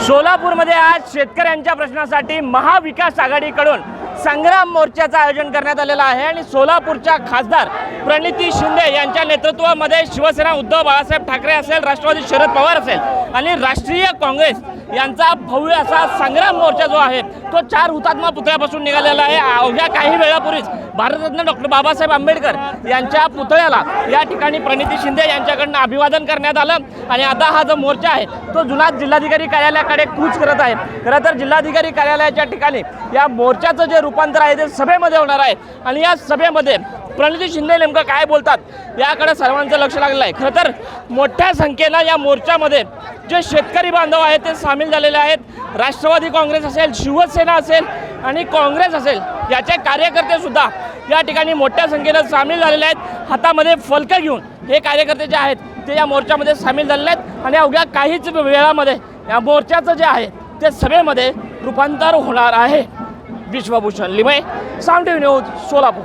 सोलापूरमध्ये आज शेतकऱ्यांच्या प्रश्नासाठी महाविकास आघाडीकडून संग्राम मोर्चाचं आयोजन करण्यात आलेलं आहे आणि सोलापूरच्या खासदार प्रणिती शिंदे यांच्या नेतृत्वामध्ये शिवसेना उद्धव बाळासाहेब ठाकरे असेल राष्ट्रवादी शरद पवार असेल आणि राष्ट्रीय काँग्रेस यांचा भव्य असा संग्राम मोर्चा जो आहे तो चार हुतात्मा पुतळ्यापासून निघालेला आहे. अवघ्या काही वेळापूर्वीच भारतरत्न डॉक्टर बाबासाहेब आंबेडकर यांच्या पुतळ्याला या ठिकाणी प्रणिती शिंदे यांच्याकडनं अभिवादन करण्यात आलं. आणि आता हा जो मोर्चा आहे तो जुना जिल्हाधिकारी कार्यालयाकडे कूच करत आहे. खरं तर जिल्हाधिकारी कार्यालयाच्या ठिकाणी या मोर्चाचं जे रूपांतर आहे ते सभेमध्ये होणार आहे. आणि या सभेमध्ये प्रणिती शिंदे नेमकं काय बोलतात याकडे सर्वांचं लक्ष लागलेलं आहे. खरं तर मोठ्या संख्येनं या मोर्चामध्ये जे शेतकरी बांधव आहेत ते सामील झालेले आहेत. राष्ट्रवादी काँग्रेस असेल शिवसेना असेल आणि काँग्रेस असेल याचे कार्यकर्तेसुद्धा या ठिकाणी मोठ्या संख्येनं सामील झालेले आहेत. हातामध्ये फलकं घेऊन हे कार्यकर्ते जे आहेत ते या मोर्चामध्ये सामील झालेले आहेत. आणि अवघ्या काहीच वेळामध्ये या मोर्चाचं जे आहे ते सभेमध्ये रूपांतर होणार आहे. Vishwabhushan Limaye Saam T news Solapur.